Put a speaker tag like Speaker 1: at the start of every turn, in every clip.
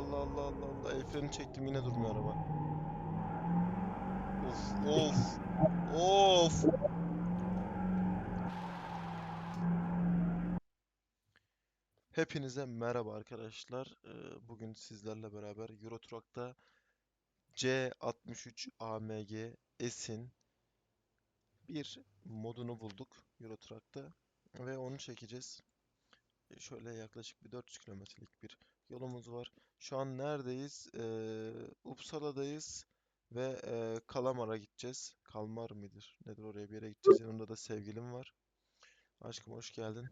Speaker 1: Allah Allah Allah Allah. El çektim yine durmuyor araba. Of of. Of. Hepinize merhaba arkadaşlar. Ee, Bugün sizlerle beraber Euro Truck'ta C63 AMG S'in bir modunu bulduk Euro Truck'ta ve onu çekeceğiz. E, Şöyle yaklaşık bir 400 kilometrelik bir yolumuz var. Şu an neredeyiz? Ee, Uppsala'dayız ve e, Kalamar'a gideceğiz. Kalmar mıdır? Nedir oraya bir yere gideceğiz. Yanımda da sevgilim var. Aşkım hoş geldin.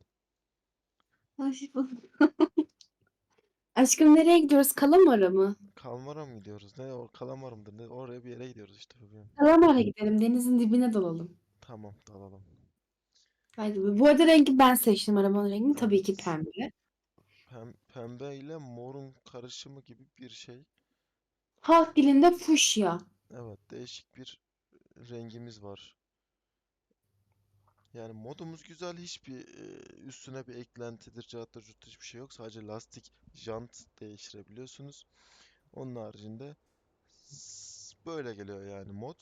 Speaker 2: Hoş bulduk. Aşkım nereye gidiyoruz? Kalamara mı?
Speaker 1: Kalmar'a mı gidiyoruz? Ne o Kalamar mıdır? Ne oraya bir yere gidiyoruz işte bugün.
Speaker 2: Kalamar'a gidelim. Denizin dibine dalalım.
Speaker 1: Tamam dalalım.
Speaker 2: Haydi. Bu arada rengi ben seçtim arabanın rengini. Tabii ki pembe.
Speaker 1: Pem pembe ile morun karışımı gibi bir şey.
Speaker 2: Halk dilinde fuşya.
Speaker 1: Evet değişik bir rengimiz var. Yani modumuz güzel. Hiçbir e, üstüne bir eklentidir, carttır, curttur hiçbir şey yok. Sadece lastik, jant değiştirebiliyorsunuz. Onun haricinde böyle geliyor yani mod.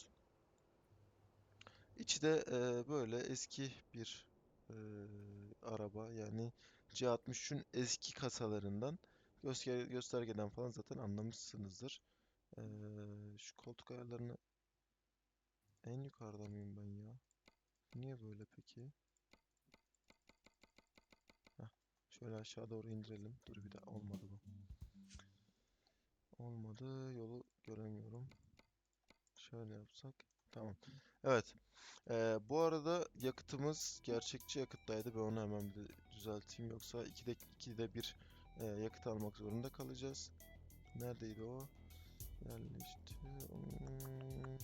Speaker 1: İçi de e, böyle eski bir e, araba yani C63'ün eski kasalarından göster göstergeden falan zaten anlamışsınızdır. E, şu koltuk ayarlarını en yukarıda mıyım ben ya? Niye böyle peki? Heh, şöyle aşağı doğru indirelim. Dur bir daha olmadı bu. Olmadı. Yolu göremiyorum. Şöyle yapsak. Tamam. Evet. Ee, bu arada yakıtımız gerçekçi yakıttaydı. Ben onu hemen bir düzelteyim. Yoksa 2'de 2'de bir e, yakıt almak zorunda kalacağız. Neredeydi o? Yerleşti. Hmm.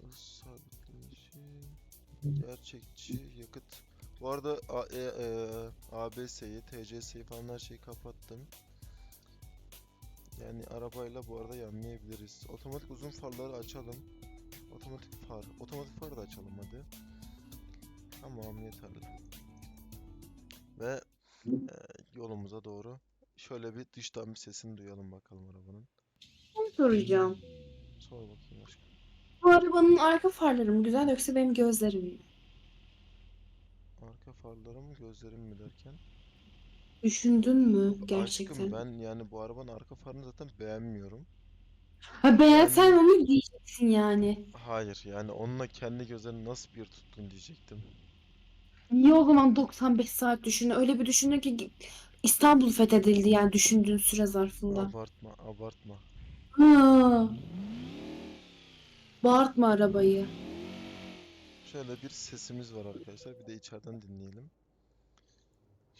Speaker 1: Hız sabitleyişi. Gerçekçi yakıt. Bu arada e, e, ABS'yi, TCS'yi falan her şeyi kapattım. Yani arabayla bu arada yanlayabiliriz. Otomatik uzun farları açalım. Otomatik far. Otomatik far da açalım hadi. Tamam yeterli. Ve e, yolumuza doğru şöyle bir dıştan bir sesini duyalım bakalım arabanın.
Speaker 2: Onu soracağım.
Speaker 1: Sor bakayım aşkım.
Speaker 2: Bu arabanın arka farları mı güzel yoksa benim gözlerim mi?
Speaker 1: Arka farları mı gözlerim mi derken?
Speaker 2: Düşündün mü gerçekten?
Speaker 1: Aşkım ben yani bu arabanın arka farını zaten beğenmiyorum.
Speaker 2: Ha beğensen
Speaker 1: Yani-
Speaker 2: onu diyeceksin yani.
Speaker 1: Hayır yani onunla kendi gözlerini nasıl bir tuttun diyecektim.
Speaker 2: Niye o zaman 95 saat düşün? Öyle bir düşünün ki İstanbul fethedildi yani düşündüğün süre zarfında.
Speaker 1: Abartma abartma.
Speaker 2: Hı. Bağırtma arabayı.
Speaker 1: Şöyle bir sesimiz var arkadaşlar. Bir de içeriden dinleyelim.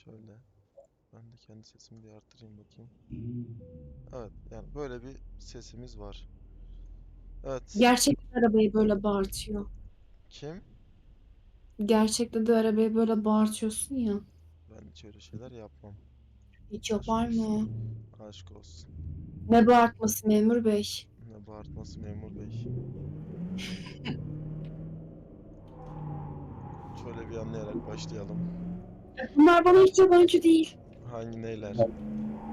Speaker 1: Şöyle. Ben de kendi sesimi bir arttırayım bakayım. Evet yani böyle bir sesimiz var. Evet.
Speaker 2: Gerçekten arabayı böyle bağırtıyor.
Speaker 1: Kim?
Speaker 2: Gerçekte de arabayı böyle bağırtıyorsun ya.
Speaker 1: Ben hiç öyle şeyler yapmam.
Speaker 2: Hiç yapar mı?
Speaker 1: Aşk olsun.
Speaker 2: Ne bağırtması memur bey?
Speaker 1: Ne bağırtması memur bey. Şöyle bir anlayarak başlayalım.
Speaker 2: Bunlar bana hiç yabancı değil.
Speaker 1: Hangi neyler?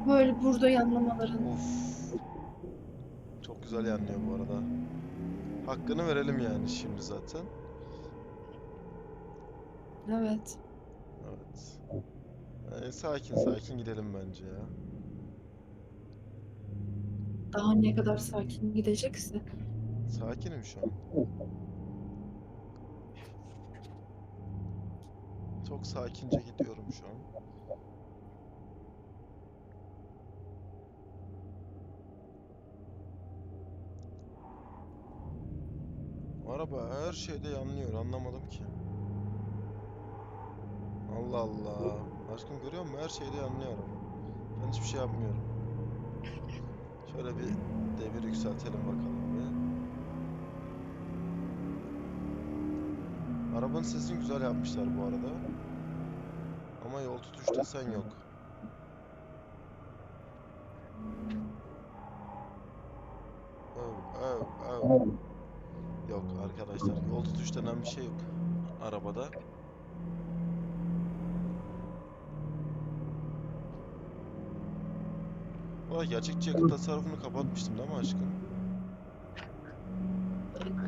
Speaker 2: Böyle burada yanlamaların.
Speaker 1: Uf. Çok güzel yanlıyor bu arada. Hakkını verelim yani şimdi zaten.
Speaker 2: Evet.
Speaker 1: Evet. Yani sakin sakin gidelim bence ya.
Speaker 2: Daha ne kadar sakin gidecekse.
Speaker 1: Sakinim şu an. Çok sakince gidiyorum şu an. Araba her şeyde yanlıyor anlamadım ki. Allah Allah. Aşkım görüyor musun? Her şeyde yanlıyor araba. Ben hiçbir şey yapmıyorum. Şöyle bir devir yükseltelim bakalım bir. Arabanın sesini güzel yapmışlar bu arada. Ama yol tutuş desen yok. Yok arkadaşlar yol tutuş denen bir şey yok arabada. Arada gerçekçi yakıt tasarrufunu kapatmıştım değil mi aşkım?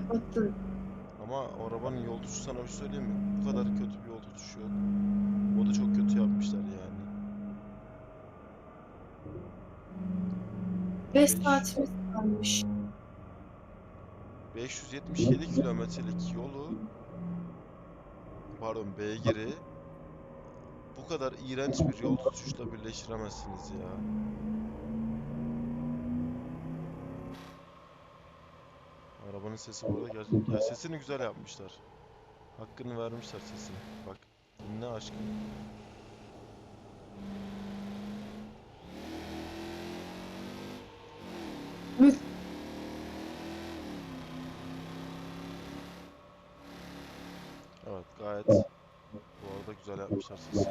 Speaker 2: Kapattın.
Speaker 1: Ama arabanın yol tutuşu sana bir şey söyleyeyim mi? Bu kadar kötü bir yol tutuşu yok. O da çok kötü yapmışlar yani.
Speaker 2: 5
Speaker 1: Beş.
Speaker 2: saatimiz kalmış.
Speaker 1: 577 kilometrelik yolu pardon beygiri bu kadar iğrenç bir yol tutuşla birleştiremezsiniz ya. Arabanın sesi bu arada gerçekten ya sesini güzel yapmışlar. Hakkını vermişler sesine. Bak dinle aşkım. Güzel yapmışlar sesi.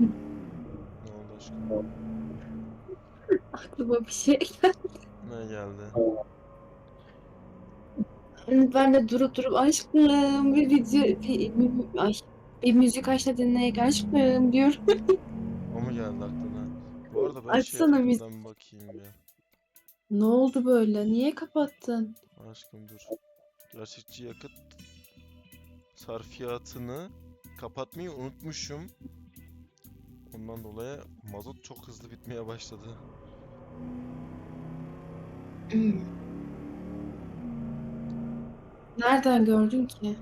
Speaker 1: Ne oldu aşkım?
Speaker 2: Aklıma bir şey geldi.
Speaker 1: Ne geldi?
Speaker 2: Ben de durup durup aşkım bir video bir, bir- ay, bir müzik açla dinleyek aşkım diyorum.
Speaker 1: O mu geldi aklına? Bu arada ben şey
Speaker 2: Açsana
Speaker 1: yapayım,
Speaker 2: müzik.
Speaker 1: ben bakayım ya.
Speaker 2: Ne oldu böyle? Niye kapattın?
Speaker 1: Aşkım dur. Gerçekçi yakıt sarfiyatını kapatmayı unutmuşum. Ondan dolayı mazot çok hızlı bitmeye başladı.
Speaker 2: Hmm. Nereden gördün ki?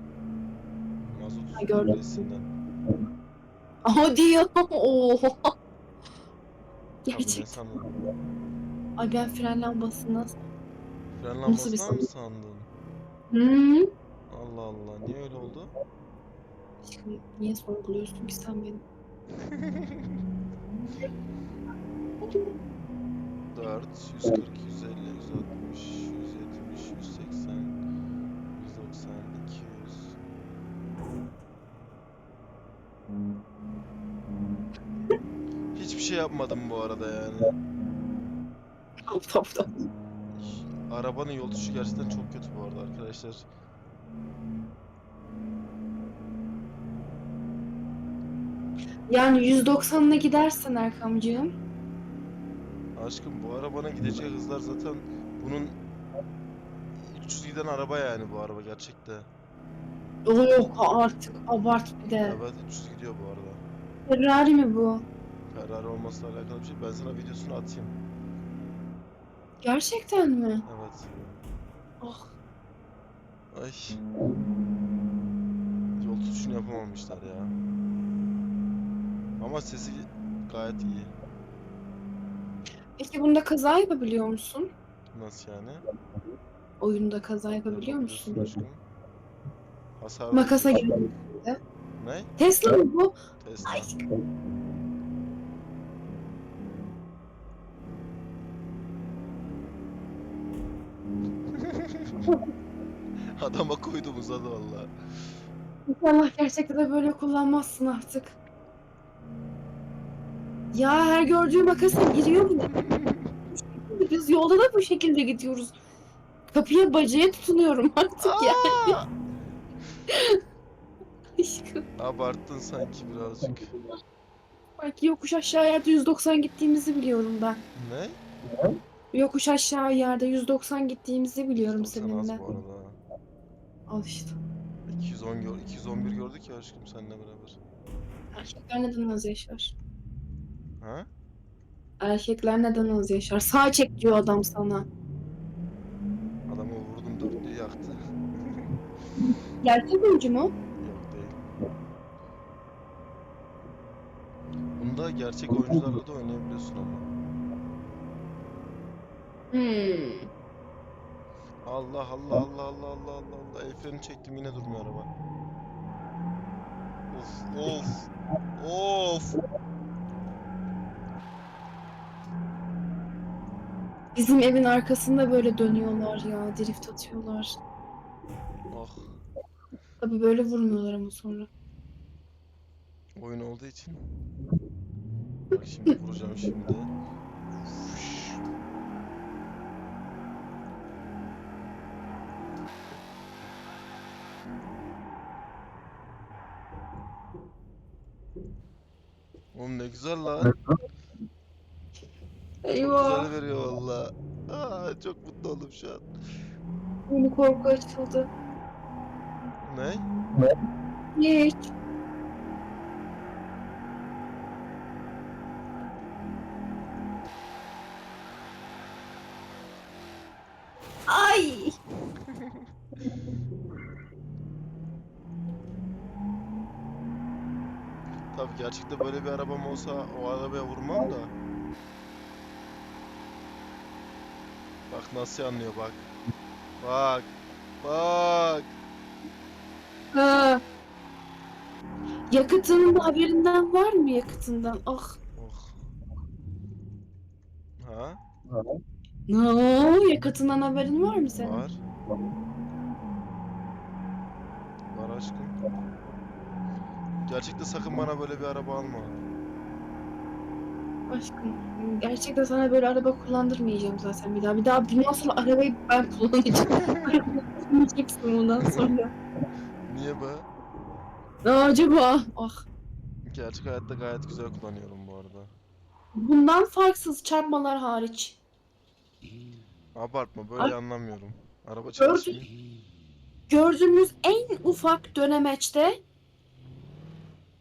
Speaker 1: Mazot
Speaker 2: Ha, gördüm.
Speaker 1: süpürgesinden.
Speaker 2: Aa diyor. Oha.
Speaker 1: Abi ne
Speaker 2: Gerçek.
Speaker 1: sandın?
Speaker 2: Ay ben fren lambasına.
Speaker 1: Fren
Speaker 2: Nasıl bir
Speaker 1: lambasından mı sandın?
Speaker 2: Hmm.
Speaker 1: Allah Allah niye öyle oldu?
Speaker 2: Aşkım niye sorguluyorsun ki sen beni?
Speaker 1: 4, 140, 150, 160, 170, 180, 190, 200. Hiçbir şey yapmadım bu arada yani.
Speaker 2: Tamam.
Speaker 1: Arabanın yol tutuşu gerçekten çok kötü bu arada arkadaşlar.
Speaker 2: Yani 190'la gidersen Erkamcığım.
Speaker 1: Aşkım bu arabanın gideceği hızlar zaten bunun 300 giden araba yani bu araba gerçekte.
Speaker 2: O yok artık abart bir de.
Speaker 1: Evet 300 gidiyor bu arada.
Speaker 2: Ferrari mi bu?
Speaker 1: Ferrari olmasıyla alakalı bir şey. Ben sana videosunu atayım.
Speaker 2: Gerçekten mi?
Speaker 1: Evet.
Speaker 2: Ah
Speaker 1: Ay. Yol tutuşunu yapamamışlar ya. Ama sesi gayet iyi.
Speaker 2: Peki bunda kaza yapabiliyor musun?
Speaker 1: Nasıl yani?
Speaker 2: Oyunda kaza yapabiliyor
Speaker 1: Yapabiliyorsun
Speaker 2: musun?
Speaker 1: aşkım. Hasar
Speaker 2: Makasa gibi.
Speaker 1: Ne?
Speaker 2: Tesla mı bu?
Speaker 1: Tesla.
Speaker 2: Ay.
Speaker 1: Adama koydum uzadı valla.
Speaker 2: İnşallah gerçekten de böyle kullanmazsın artık. Ya her gördüğü makasa giriyor mu? Biz yolda da bu şekilde gidiyoruz. Kapıya bacaya tutunuyorum artık ya.
Speaker 1: Aa!
Speaker 2: Aşkım.
Speaker 1: Abarttın sanki birazcık.
Speaker 2: Belki yokuş aşağı yerde 190 gittiğimizi biliyorum ben.
Speaker 1: Ne?
Speaker 2: Yokuş aşağı yerde 190 gittiğimizi biliyorum
Speaker 1: 90 az
Speaker 2: seninle.
Speaker 1: bu arada.
Speaker 2: Al işte.
Speaker 1: 210 gör 211 gördük ya aşkım seninle beraber.
Speaker 2: Erkekler neden az yaşar?
Speaker 1: Ha?
Speaker 2: Erkekler neden az yaşar? Sağ çek diyor adam sana.
Speaker 1: Adamı vurdum dörtlüğü yaktı.
Speaker 2: Gerçek oyuncu mu?
Speaker 1: Yok değil. Bunda gerçek oyuncularla da oynayabiliyorsun ama.
Speaker 2: Hmm.
Speaker 1: Allah Allah Allah Allah Allah Allah Allah. El freni çektim yine durmuyor araba. Of of. Of.
Speaker 2: Bizim evin arkasında böyle dönüyorlar ya. Drift atıyorlar.
Speaker 1: Ah.
Speaker 2: Tabii böyle vurmuyorlar ama sonra.
Speaker 1: Oyun olduğu için. Bak şimdi vuracağım şimdi. Oğlum ne güzel lan. Çok
Speaker 2: Eyvah.
Speaker 1: güzel veriyor valla. Aa, çok mutlu oldum şu an.
Speaker 2: Yeni korku açıldı.
Speaker 1: Ne?
Speaker 2: Hiç. Ay.
Speaker 1: Tabii gerçekte böyle bir arabam olsa o arabaya vurmam da. Bak nasıl yanlıyor bak. Bak. Bak.
Speaker 2: Ha. Yakıtının haberinden var mı yakıtından? Ah.
Speaker 1: Oh. Ha?
Speaker 2: No, yakıtından haberin var mı senin?
Speaker 1: Var. Var aşkım. Gerçekte sakın bana böyle bir araba alma.
Speaker 2: Aşkım, gerçekten sana böyle araba kullandırmayacağım zaten bir daha. Bir daha bundan sonra arabayı ben kullanacağım. Kullanmayacaksın bundan sonra.
Speaker 1: Niye be?
Speaker 2: Ne acaba? Ah.
Speaker 1: Gerçek hayatta gayet güzel kullanıyorum bu arada.
Speaker 2: Bundan farksız çarpmalar hariç.
Speaker 1: Abartma böyle
Speaker 2: Ay.
Speaker 1: anlamıyorum. Araba çalışmıyor.
Speaker 2: Gördüğümüz en ufak dönemeçte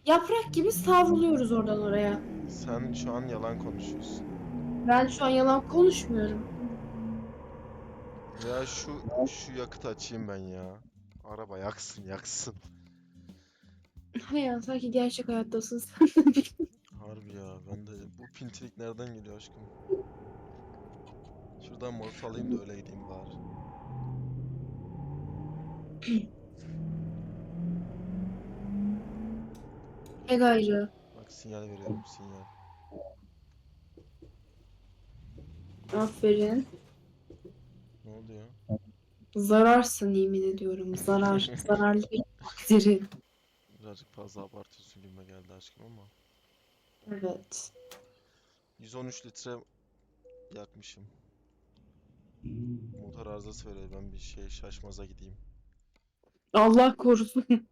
Speaker 2: yaprak gibi savruluyoruz oradan oraya.
Speaker 1: Sen şu an yalan konuşuyorsun.
Speaker 2: Ben şu an yalan konuşmuyorum.
Speaker 1: Ya şu şu yakıt açayım ben ya. Araba yaksın yaksın.
Speaker 2: Ya sanki gerçek hayattasın sen.
Speaker 1: Harbi ya ben de bu pintilik nereden geliyor aşkım? Şuradan mort alayım da öyle gideyim bari.
Speaker 2: ne gayrı.
Speaker 1: Sinyal veriyorum sinyal.
Speaker 2: Aferin.
Speaker 1: Ne oldu ya?
Speaker 2: Zararsın yemin ediyorum. Zarar. Zararlı bir bakteri.
Speaker 1: Birazcık fazla abartıyorsun gibime geldi aşkım ama.
Speaker 2: Evet.
Speaker 1: 113 litre yakmışım. Motor arızası veriyor ben bir şey şaşmaza gideyim.
Speaker 2: Allah korusun.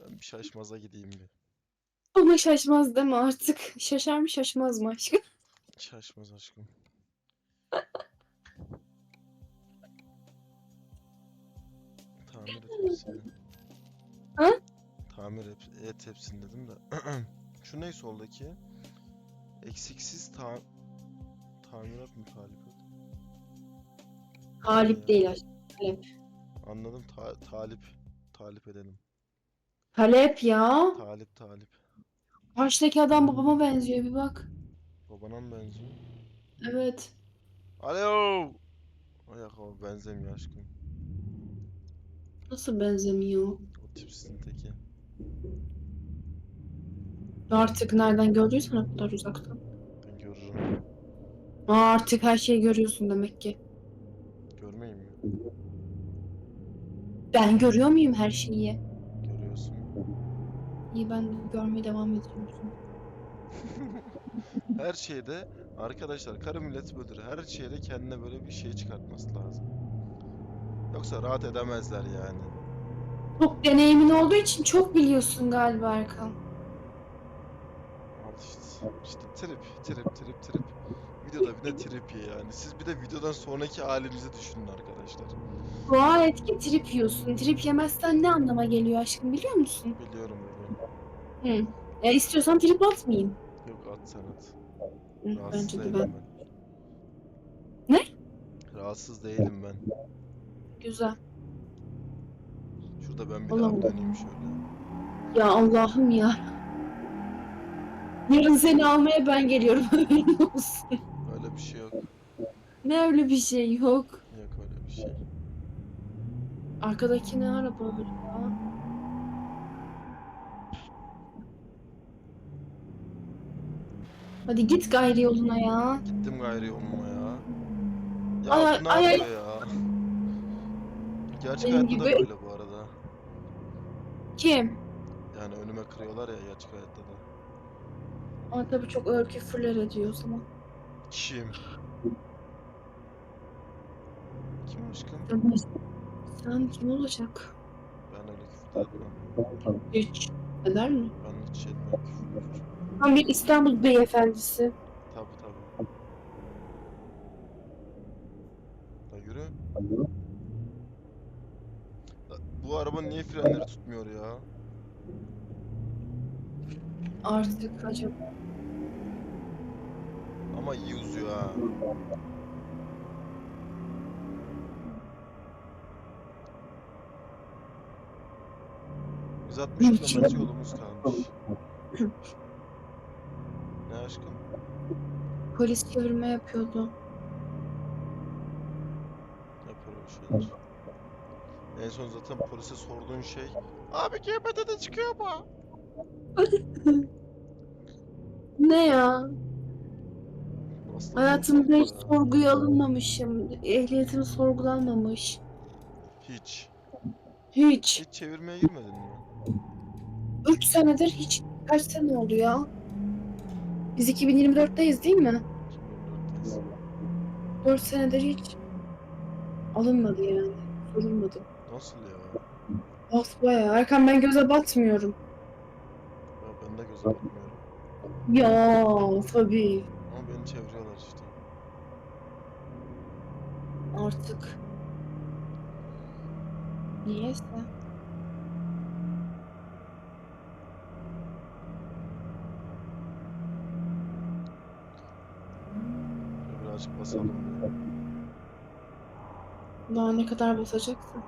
Speaker 1: Ben bir şaşmaza gideyim bir.
Speaker 2: Ona şaşmaz deme artık. Şaşar mı şaşmaz mı aşkım?
Speaker 1: Şaşmaz aşkım. Tamir et hepsini.
Speaker 2: Ha?
Speaker 1: Tamir et, et hepsini dedim de. Şu ne soldaki? Eksiksiz ta tamirat mutalifat.
Speaker 2: Talip değil aşkım. Talep.
Speaker 1: Anladım. Ta talip. Talip edelim.
Speaker 2: Talep ya.
Speaker 1: Talip talip.
Speaker 2: Baştaki adam babama benziyor bir bak.
Speaker 1: Babana mı benziyor?
Speaker 2: Evet.
Speaker 1: Alo. Ay o benzemiyor aşkım.
Speaker 2: Nasıl benzemiyor?
Speaker 1: O tipsizin teki.
Speaker 2: Artık nereden gördüysen o kadar uzaktan.
Speaker 1: Ben görürüm.
Speaker 2: Aa, artık her şeyi görüyorsun demek ki.
Speaker 1: Görmeyeyim mi?
Speaker 2: Ben görüyor muyum her şeyi? İyi ben görmeye devam ediyorum.
Speaker 1: Her şeyde arkadaşlar karı milleti böyledir. Her şeyde kendine böyle bir şey çıkartması lazım. Yoksa rahat edemezler yani.
Speaker 2: Çok deneyimin olduğu için çok biliyorsun galiba Erkan.
Speaker 1: Al işte. İşte trip, trip, trip, trip. Videoda bir de trip ye yani. Siz bir de videodan sonraki halinizi düşünün arkadaşlar.
Speaker 2: Dua et ki trip yiyorsun. Trip yemezsen ne anlama geliyor aşkım biliyor musun?
Speaker 1: Biliyorum.
Speaker 2: Hı. E, istiyorsan trip atmayayım.
Speaker 1: Yok at sen at.
Speaker 2: Hı,
Speaker 1: Rahatsız
Speaker 2: bence de
Speaker 1: değilim
Speaker 2: ben.
Speaker 1: ben.
Speaker 2: Ne?
Speaker 1: Rahatsız değilim ben.
Speaker 2: Güzel.
Speaker 1: Şurada ben bir daha döneyim şöyle.
Speaker 2: Ya Allah'ım ya. Yarın seni almaya ben geliyorum. Haberin olsun.
Speaker 1: Öyle bir şey yok.
Speaker 2: Ne öyle bir şey yok.
Speaker 1: Yok öyle bir şey.
Speaker 2: Arkadaki ne araba öyle ya? Hadi git gayri yoluna ya.
Speaker 1: Gittim gayrı yoluma ya. Ya
Speaker 2: Ay,
Speaker 1: bu ne
Speaker 2: ay, ay.
Speaker 1: yapıyor ya? Gerçek
Speaker 2: Benim
Speaker 1: hayatta da
Speaker 2: gibi.
Speaker 1: böyle bu arada.
Speaker 2: Kim?
Speaker 1: Yani önüme kırıyorlar ya gerçek hayatta da.
Speaker 2: Ama tabii çok ağır küfürler ediyor o zaman.
Speaker 1: Kim? Kim aşkım?
Speaker 2: Sen kim olacak?
Speaker 1: Ben öyle küfür etmem.
Speaker 2: Hiç. Eder mi?
Speaker 1: Ben hiç etmem küfür.
Speaker 2: Tam bir İstanbul beyefendisi.
Speaker 1: Tabi tabi. La yürü. La, bu arabanın niye frenleri tutmuyor ya?
Speaker 2: Artık acaba.
Speaker 1: Ama iyi uzuyor ha. Biz 60
Speaker 2: Niçin?
Speaker 1: kilometre yolumuz kalmış. Aşkım?
Speaker 2: Polis çevirme yapıyordu.
Speaker 1: Yapar öyle şeyler. En son zaten polise sorduğun şey Abi GBT'de çıkıyor mu?
Speaker 2: Ne ya?
Speaker 1: Aslında
Speaker 2: Hayatımda hiç
Speaker 1: ya.
Speaker 2: sorguya alınmamışım. Ehliyetim sorgulanmamış.
Speaker 1: Hiç.
Speaker 2: Hiç.
Speaker 1: Hiç çevirmeye girmedin mi?
Speaker 2: 3 senedir hiç kaç sene oldu ya? Biz 2024'teyiz değil mi?
Speaker 1: 2004'teyiz.
Speaker 2: 4 senedir hiç alınmadı yani. Sorulmadı.
Speaker 1: Nasıl ya?
Speaker 2: Basbaya. Erkan ben göze batmıyorum.
Speaker 1: Ya ben de göze bakmıyorum.
Speaker 2: Ya tabii.
Speaker 1: Ama beni çeviriyorlar işte.
Speaker 2: Artık. Niyeyse.
Speaker 1: Birazcık basalım.
Speaker 2: Daha ne kadar basacaksın?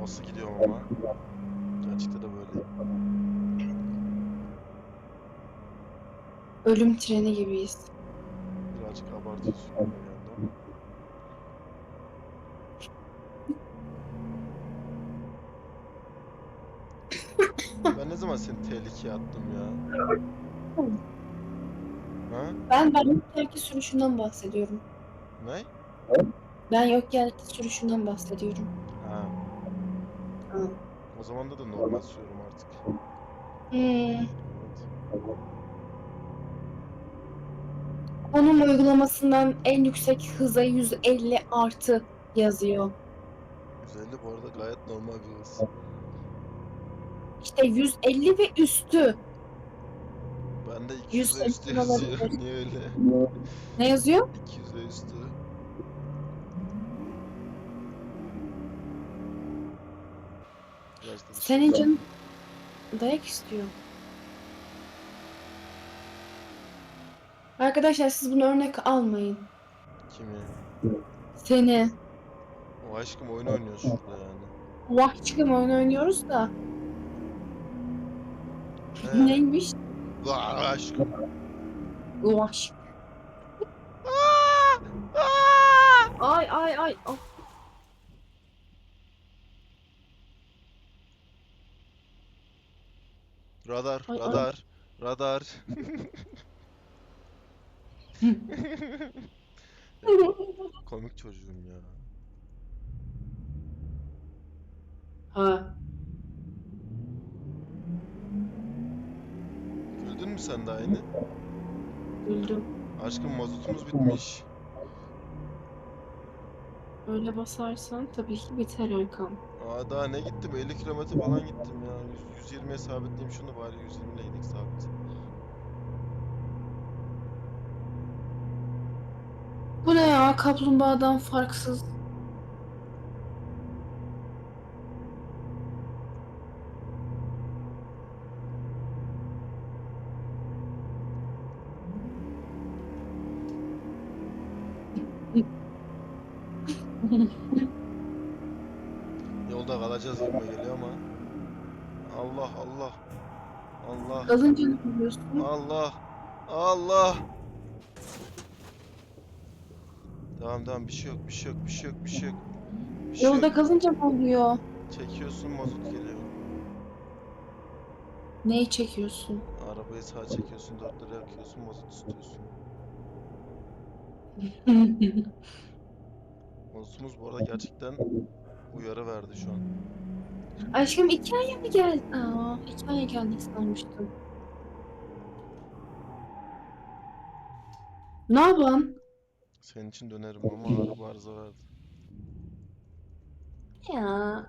Speaker 1: Nasıl gidiyorum ama? Gerçekten de böyle.
Speaker 2: Ölüm treni gibiyiz.
Speaker 1: Birazcık abartıyorsun. Ben ne zaman seni tehlikeye attım ya? Ha?
Speaker 2: Ben ben yokkenki sürüşünden bahsediyorum.
Speaker 1: Ne?
Speaker 2: Ben yokkenki sürüşünden bahsediyorum.
Speaker 1: Ha.
Speaker 2: Ha.
Speaker 1: O zaman da da normal sürüyorum artık.
Speaker 2: Hmm.
Speaker 1: Evet.
Speaker 2: Konum uygulamasından en yüksek hıza 150 artı yazıyor.
Speaker 1: 150 bu arada gayet normal bir hız.
Speaker 2: İşte 150 ve üstü.
Speaker 1: Bende 200 ve
Speaker 2: 180
Speaker 1: üstü
Speaker 2: olabilir.
Speaker 1: Niye öyle?
Speaker 2: Ne yazıyor?
Speaker 1: 200 ve üstü. Biraz da dışarı-
Speaker 2: Senin canın dayak istiyor. Arkadaşlar siz bunu örnek almayın.
Speaker 1: Kimi?
Speaker 2: Seni.
Speaker 1: O aşkım oyun oynuyor şurada yani.
Speaker 2: Vah çıkım oyun oynuyoruz da.
Speaker 1: He.
Speaker 2: Neymiş?
Speaker 1: Aşkım.
Speaker 2: Vah. Ay ay ay. Ah.
Speaker 1: Radar,
Speaker 2: Ay, ay.
Speaker 1: radar, radar. Komik çocuğum ya.
Speaker 2: Ha.
Speaker 1: Güldün mü sen de aynı?
Speaker 2: Güldüm.
Speaker 1: Aşkım mazotumuz bitmiş.
Speaker 2: Öyle basarsan tabii ki biter Erkan.
Speaker 1: Aa daha ne gittim? 50 kilometre falan gittim ya. 100, 120'ye sabitleyeyim şunu bari 120'leydik sabit.
Speaker 2: Bu ne ya? Kaplumbağadan farksız.
Speaker 1: Yolda kalacağız gibi geliyor ama. Allah Allah.
Speaker 2: Kalınca ne biliyorsun?
Speaker 1: Allah. Allah. Tamam tamam bir şey yok bir şey yok bir şey yok bir şey yok. Bir şey
Speaker 2: Yolda
Speaker 1: yok.
Speaker 2: kalınca ne oluyor?
Speaker 1: Çekiyorsun mazot geliyor.
Speaker 2: Neyi çekiyorsun?
Speaker 1: Arabayı sağa çekiyorsun dörtleri yakıyorsun mazot istiyorsun. Mazotumuz bu arada gerçekten uyarı verdi şu an.
Speaker 2: Aşkım iki aya mı geldi? Aa, iki aya geldik sanmıştım. Ne yapan?
Speaker 1: Senin için dönerim ama araba arıza verdi.
Speaker 2: Ya.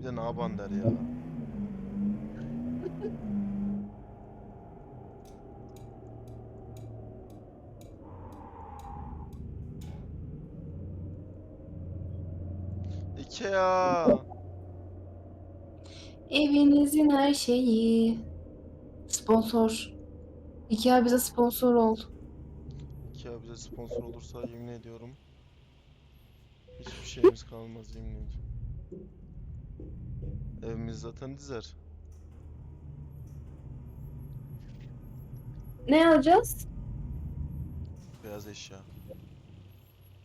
Speaker 1: Bir de ne yapan der ya. Ikea.
Speaker 2: Evinizin her şeyi. Sponsor. Ikea bize sponsor ol.
Speaker 1: Ikea bize sponsor olursa yemin ediyorum hiçbir şeyimiz kalmaz yemin ediyorum. Evimiz zaten dizer.
Speaker 2: Ne alacağız?
Speaker 1: Beyaz eşya.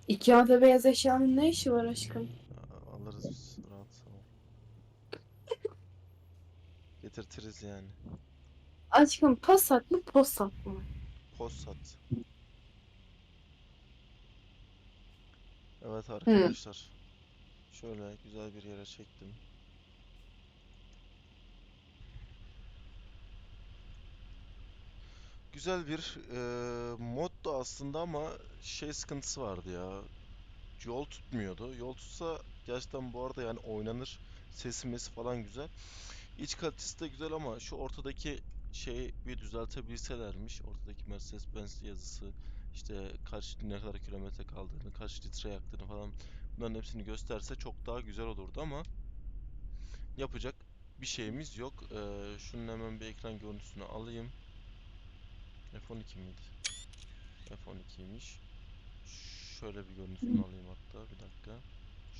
Speaker 2: Ikea'da beyaz eşyanın ne işi var aşkım?
Speaker 1: A- Alırız biz rahat ol. Getirtiriz yani.
Speaker 2: Aşkım Passat mı Passat mı?
Speaker 1: Posat. Evet arkadaşlar. Şöyle güzel bir yere çektim. Güzel bir eee moddu aslında ama şey sıkıntısı vardı ya. Yol tutmuyordu. Yol tutsa gerçekten bu arada yani oynanır. Sesimiz falan güzel. İç kalitesi de güzel ama şu ortadaki şeyi bir düzeltebilselermiş. Ortadaki Mercedes-Benz yazısı, işte kaç ne kadar kilometre kaldığını, kaç litre yaktığını falan bunların hepsini gösterse çok daha güzel olurdu ama yapacak bir şeyimiz yok. Ee, şunun hemen bir ekran görüntüsünü alayım. F12 miydi? F12'ymiş. Şöyle bir görüntüsünü alayım hatta. Bir dakika.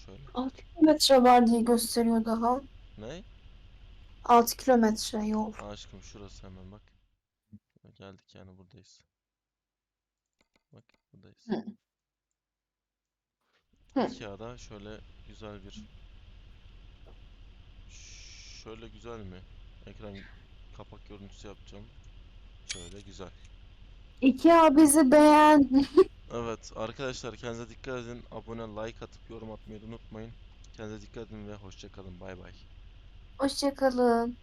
Speaker 1: Şöyle.
Speaker 2: 6 kilometre var diye gösteriyor daha.
Speaker 1: Ne?
Speaker 2: 6 kilometre yol.
Speaker 1: Aşkım şurası hemen bak. Geldik yani buradayız. Bak buradayız.
Speaker 2: Hı. Hı.
Speaker 1: Ikea'da şöyle güzel bir şöyle güzel mi? Ekran kapak görüntüsü yapacağım. Şöyle güzel.
Speaker 2: Ikea bizi beğen.
Speaker 1: Evet arkadaşlar kendinize dikkat edin. Abone, like atıp yorum atmayı unutmayın. Kendinize dikkat edin ve hoşça kalın. Bay bay.
Speaker 2: Hoşçakalın.